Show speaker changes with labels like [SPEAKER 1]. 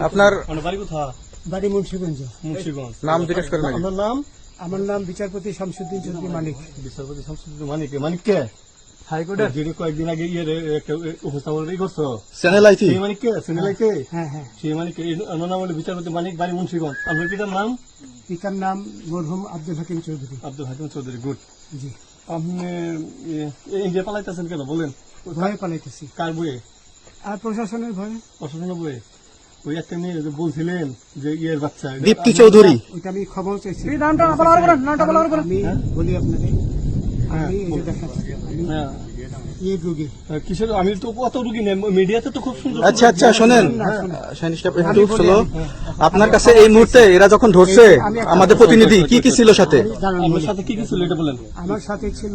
[SPEAKER 1] আপনার-
[SPEAKER 2] মানে বাড়ি
[SPEAKER 3] মুন্সিগঞ্জ
[SPEAKER 2] মুন্সিগঞ্জ
[SPEAKER 1] নাম জিজ্ঞেস।
[SPEAKER 2] আপনার নাম
[SPEAKER 3] আমার নাম বিচারপতি শামসুদ্দিন চৌধুরী মানিক
[SPEAKER 2] বিচারপতি শামসুদ্দিন মানিক মানিক কে হাইকোর্টের যিনি কয়েকদিন আগে ইয়ে উপস্থাপন করছ
[SPEAKER 1] চ্যানেল
[SPEAKER 2] সেই
[SPEAKER 3] হ্যাঁ হ্যাঁ
[SPEAKER 2] সেই নাম হলো বিচারপতি মানিক বাড়ি মুন্সিগঞ্জ আপনার পিতার নাম
[SPEAKER 3] পিতার নাম মরহুম আব্দুল হাকিম চৌধুরী
[SPEAKER 2] আব্দুল হাকিম চৌধুরী গুড
[SPEAKER 3] জি
[SPEAKER 2] আপনি এ, ইন্ডিয়া পালাইতেছেন কেন বলেন
[SPEAKER 3] ভয়ে পালাইতেছি
[SPEAKER 2] কার বইয়ে
[SPEAKER 3] আর প্রশাসনের ভয়ে?
[SPEAKER 2] প্রশাসনের ওই একটা মেয়ে বলছিলেন যে ইয়ের বাচ্চা
[SPEAKER 1] দীপ্তি চৌধুরী।
[SPEAKER 3] ওইটা আমি খবর চাইছি।
[SPEAKER 4] নামটা বলার করেন নামটা বলার করেন
[SPEAKER 3] আমি বলি আপনাকে আমি এই দেখাচ্ছি আমি
[SPEAKER 2] হ্যাঁ।
[SPEAKER 3] রুগী।
[SPEAKER 2] কিসের আমি তো অত রুগী নেই মিডিয়াতে তো খুব সুন্দর
[SPEAKER 1] আচ্ছা আচ্ছা শোনেন। আপনার কাছে এই মুহূর্তে এরা যখন ধরছে আমাদের প্রতিনিধি কি কি ছিল সাথে?
[SPEAKER 3] বলি।
[SPEAKER 2] সাথে কি কি ছিল এটা বলেন।
[SPEAKER 3] আমার সাথে ছিল